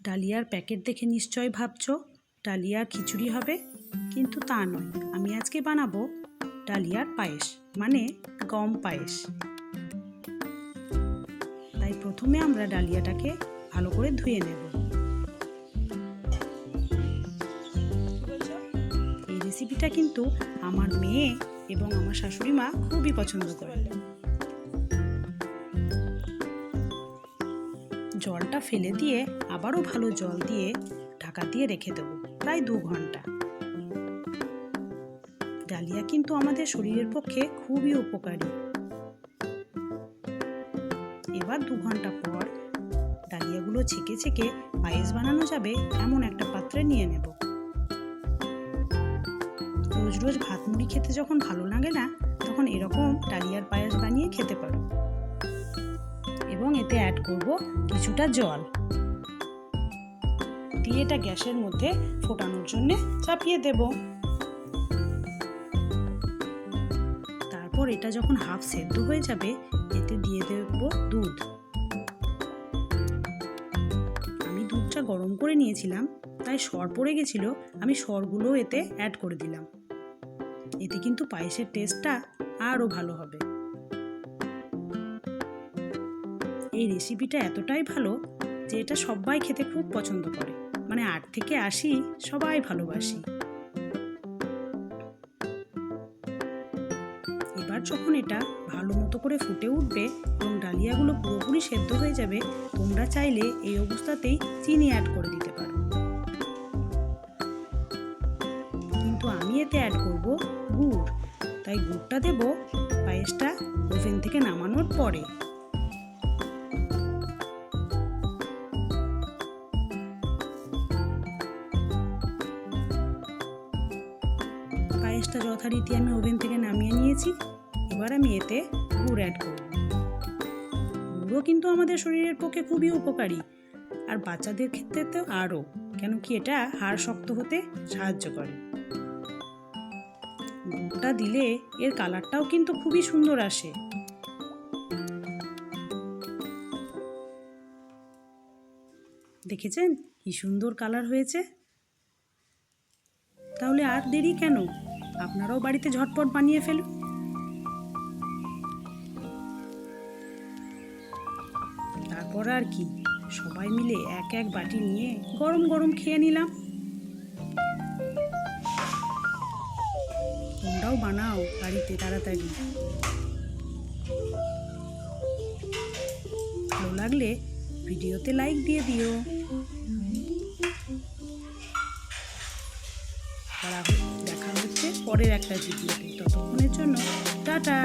ডালিয়ার প্যাকেট দেখে নিশ্চয় ভাবছ, ডালিয়ার খিচুড়ি হবে? কিন্তু তা নয়, আমি আজকে বানাবো ডালিয়ার পায়েস মানে গম পায়েস। তাই প্রথমে আমরা ডালিয়াটাকে ভালো করে ধুয়ে নেব। এই রেসিপিটা কিন্তু আমার মেয়ে এবং আমার শাশুড়ি মা খুবই পছন্দ করে জলটা ফেলে দিয়ে আবারও ভালো জল দিয়ে ঢাকা দিয়ে রেখে দেবো, প্রায় দু ঘণ্টা। ডালিয়া কিন্তু আমাদের শরীরের পক্ষে খুবই উপকারী। এবার দু ঘণ্টা পর ডালিয়াগুলো ছেঁকে ছেঁকে পায়েস বানানো যাবে এমন একটা পাত্রে নিয়ে নেব। রোজ রোজ ভাত মুড়ি খেতে যখন ভালো লাগে না, তখন এরকম ডালিয়ার পায়েস বানিয়ে খেতে পারো। এবং এতে অ্যাড করব কিছুটা জল। দিয়ে এটা গ্যাসের মধ্যে ফোটানোর জন্য চাপিয়ে দেব। তারপর এটা যখন হাফ সেদ্ধ হয়ে যাবে, এতে দিয়ে দেব দুধ। আমি দুধটা গরম করে নিয়েছিলাম, তাই সর পড়ে গেছিল, আমি সরগুলো এতে অ্যাড করে দিলাম। এতে কিন্তু পায়েসের টেস্টটা আরও ভালো হবে। এই রেসিপিটা এতটাই ভালো যে এটা সবাই খেতে খুব পছন্দ করে। মানে আট থেকে আশি সবাই ভালোবাসি। এবার যখন এটা ভালো মতো করে ফুটে উঠবে, এবং ডালিয়াগুলো পুরোপুরি সেদ্ধ হয়ে যাবে, তোমরা চাইলে এই অবস্থাতেই চিনি অ্যাড করে দিতে পারো। কিন্তু আমি এতে অ্যাড করব গুড়। তাই গুড়টা দেব পায়েসটা ওভেন থেকে নামানোর পরে। পায়েসটা যথারীতি আমি ওভেন থেকে নামিয়ে নিয়েছি। এবার আমি এতে গুড় অ্যাড করব। গুড়ও কিন্তু আমাদের শরীরের পক্ষে খুবই উপকারী। আর বাচ্চাদের ক্ষেত্রে তো আরও, কেন কি এটা হাড় শক্ত হতে সাহায্য করে। গুড়টা দিলে এর কালারটাও কিন্তু খুবই সুন্দর আসে। দেখেছেন? কি সুন্দর কালার হয়েছে। তাহলে আর দেরি কেন? আপনারাও বাড়িতে ঝটপট বানিয়ে ফেলুন। তারপর আর কি, সবাই মিলে এক এক বাটি নিয়ে গরম গরম খেয়ে নিলাম। তোমরাও বানাও বাড়িতে তাড়াতাড়ি। ভালো লাগলে ভিডিওতে লাইক দিয়ে দিও। হচ্ছে পরের একটা ভিডিওতে ততক্ষণের জন্য টাটা।